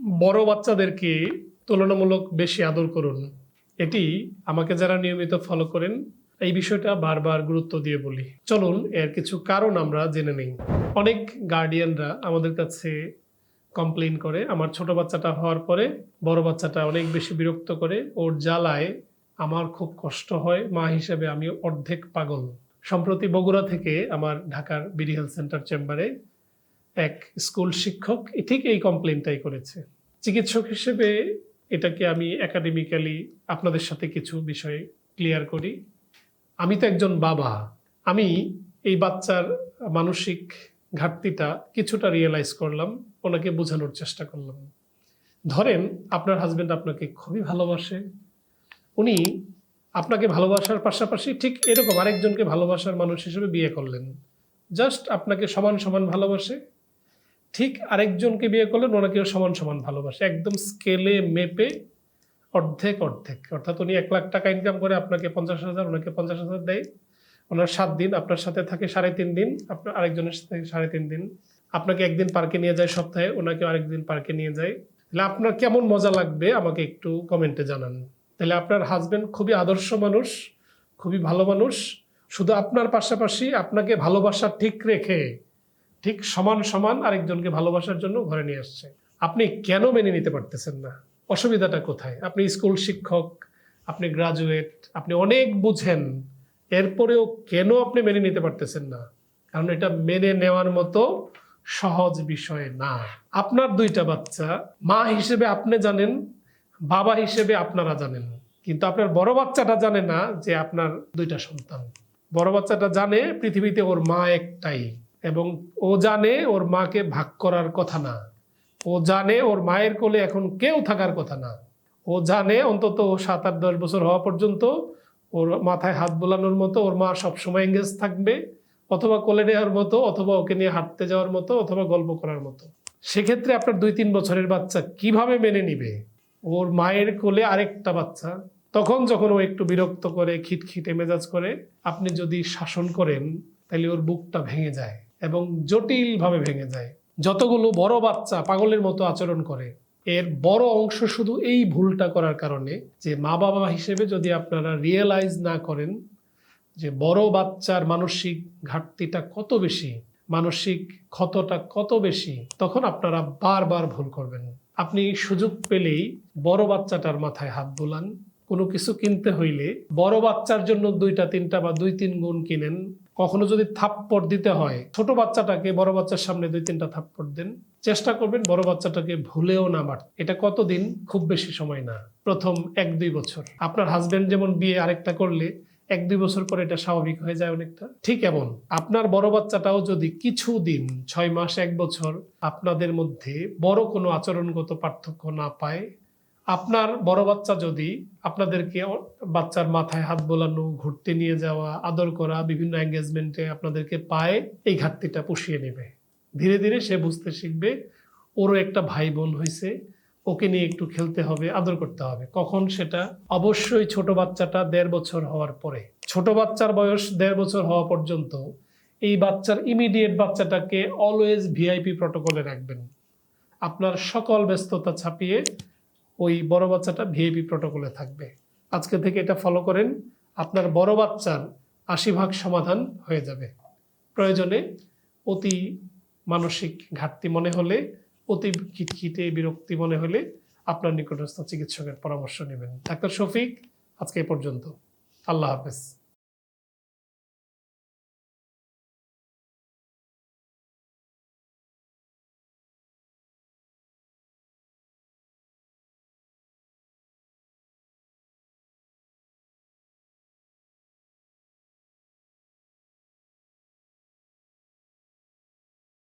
বড় বাচ্চাদেরকে তুলনামূলক বেশি আদর করুন। এটি আমাকে যারা নিয়মিত ফলো করেন, এই বিষয়টা বারবার গুরুত্ব দিয়ে বলি। চলুন, এর কিছু কারণ আমরা জেনে নেই। অনেক গার্ডিয়ানরা আমাদের কাছে কমপ্লেন করে, আমার ছোট বাচ্চাটা হওয়ার পরে বড় বাচ্চাটা অনেক বেশি বিরক্ত করে, ওর জ্বালায় আমার খুব কষ্ট হয়, মা হিসেবে আমি অর্ধেক পাগল। সম্প্রতি বগুড়া থেকে আমার ঢাকার বিডি হেলথ সেন্টার চেম্বারে এক স্কুল শিক্ষক ঠিক এই কমপ্লেনটাই করেছে। চিকিৎসক হিসেবে এটাকে আমি একাডেমিক্যালি আপনাদের সাথে কিছু বিষয় ক্লিয়ার করি। আমি তো একজন বাবা। আমি এই বাচ্চার মানসিক ঘাটতিটা কিছুটা রিয়েলাইজ করলাম, ওনাকে বোঝানোর চেষ্টা করলাম। ধরেন, আপনার হাজবেন্ড আপনাকে খুবই ভালোবাসে। উনি আপনাকে ভালোবাসার পাশাপাশি ঠিক এরকম আরেকজনকে ভালোবাসার মানুষ হিসেবে বিয়ে করলেন। জাস্ট আপনাকে সমান সমান ভালোবাসে। ঠিক আরেকজনকে বিয়ে করলেন ওনাকেও সমান সমান ভালোবাসে। একদম স্কেলে মেপে অর্ধেক অর্ধেক। অর্থাৎ উনি এক লাখ টাকা ইনকাম করে আপনাকে পঞ্চাশ হাজার, ওনাকে পঞ্চাশ হাজার দেয়। ওনার সাত দিন, আপনার সাথে থাকে সাড়ে তিন দিন, আপনার আরেকজনের সাথে সাড়ে তিন দিন। আপনাকে একদিন পার্কে নিয়ে যায় সপ্তাহে ওনাকে আরেকদিন পার্কে নিয়ে যায়। তাহলে আপনার কেমন মজা লাগবে আমাকে একটু কমেন্টে জানান। তাহলে আপনার হাজবেন্ড খুবই আদর্শ মানুষ, খুবই ভালো মানুষ। শুধু আপনার পাশাপাশি আপনাকে ভালোবাসা ঠিক রেখে ঠিক সমান সমান আরেকজনকে ভালোবাসার জন্য ঘরে নিয়ে আসছে। আপনি কেন মেনে নিতে পারতেছেন না? অসুবিধাটা কোথায়? আপনি স্কুল শিক্ষক, আপনি গ্রাজুয়েট আপনি অনেক বুঝেন। এরপরেও কেন আপনি মেনে নিতে পারতেছেন না? কারণ এটা মেনে নেওয়ার মতো সহজ বিষয় না। আপনার দুইটা বাচ্চা, মা হিসেবে আপনি জানেন, বাবা হিসেবে আপনারা জানেন। কিন্তু আপনার বড় বাচ্চাটা জানে না যে আপনার দুইটা সন্তান। বড় বাচ্চাটা জানে পৃথিবীতে ওর মা একটাই। এবং ও জানে ওর মাকে ভাগ করার কথা না। ও জানে ওর মায়ের কোলে এখন কেউ থাকার কথা না। ও জানে অন্তত সাত আট দশ বছর হওয়া পর্যন্ত ওর মাথায় হাত বোলানোর মতো ওর মা সবসময় এঙ্গেজ থাকবে, অথবা কোলে নেওয়ার মতো, অথবা ওকে নিয়ে হাঁটতে যাওয়ার মতো, অথবা গল্প করার মতো। সেক্ষেত্রে আপনার দুই তিন বছরের বাচ্চা কীভাবে মেনে নিবে? ওর মায়ের কোলে আরেকটা বাচ্চা, তখন যখন ও একটু বিরক্ত করে, খিটখিটে মেজাজ করে, আপনি যদি শাসন করেন, তাহলে ওর বুকটা ভেঙে যায়। এবং জটিলভাবে ভেঙে যায়। যতগুলো বড় বাচ্চা পাগলের মতো আচরণ করে, এর বড় অংশ শুধু এই ভুলটা করার কারণে যে মা বাবা হিসেবে যদি আপনারা রিয়েলাইজ না করেন যে বড় বাচ্চার মানসিক ঘাটতিটা কত বেশি, মানসিক ক্ষতটা কত বেশি, তখন আপনারা বারবার ভুল করবেন। আপনি সুযোগ পেলেই বড় বাচ্চাটার মাথায় হাত বোলান। কোনো কিছু কিনতে হইলে বড় বাচ্চার জন্য দুইটা, তিনটা বা দুই, তিন গুণ কিনেন। কখনো যদি থাপ্পড় দিতে হয়, ছোট বাচ্চাটাকে বড় বাচ্চার সামনে দুই তিনটা থাপ্পড় দেন। চেষ্টা করবেন বড় বাচ্চাটাকে ভুলেও না মার। এটা কতদিন? খুব বেশি সময় না। প্রথম এক দুই বছর। আপনার হাজব্যান্ড যেমন বিয়ে আরেকটা করলে, এক দুই বছর পরে এটা স্বাভাবিক হয়ে যায় অনেকটা। ঠিক এমন। আপনার বড় বাচ্চাটাও যদি কিছু দিন ছয় মাস, এক বছর আপনাদের মধ্যে বড় কোনো আচরণগত পার্থক্য না পায় আপনার বড় বাচ্চা যদি আপনাদেরকে বাচ্চার মাথায় হাত বোলানো, ঘুরতে নিয়ে যাওয়া, আদর করা, বিভিন্ন এঙ্গেজমেন্টে আপনাদেরকে পায় এই ঘাটতিটা পুষিয়ে নেবে। ধীরে ধীরে সে বুঝতে শিখবে, ওরও একটা ভাই বোন হয়েছে, ওকে নিয়ে একটু খেলতে হবে, আদর করতে হবে। কখন সেটা অবশ্যই ছোট বাচ্চাটা দেড় বছর হওয়ার পরে, ছোট বাচ্চার বয়স দেড় বছর হওয়া পর্যন্ত এই বাচ্চার ইমিডিয়েট বাচ্চাটাকে অলওয়েজ ভিআইপি প্রটোকলে রাখবেন। আপনার সকল ব্যস্ততা ছাপিয়ে ওই বড় বাচ্চাটা ভিআইপি প্রটোকলে থাকবে। আজকে থেকে এটা ফলো করেন, আপনার বড় বাচ্চার আশি ভাগ সমাধান হয়ে যাবে। প্রয়োজনে অতি মানসিক ঘাটতি মনে হলে, অতি খিটখিটে বিরক্তি মনে হলে আপনার নিকটস্থ চিকিৎসকের পরামর্শ নেবেন। ডাক্তার শফিক, আজকে এ পর্যন্ত। আল্লাহ হাফেজ।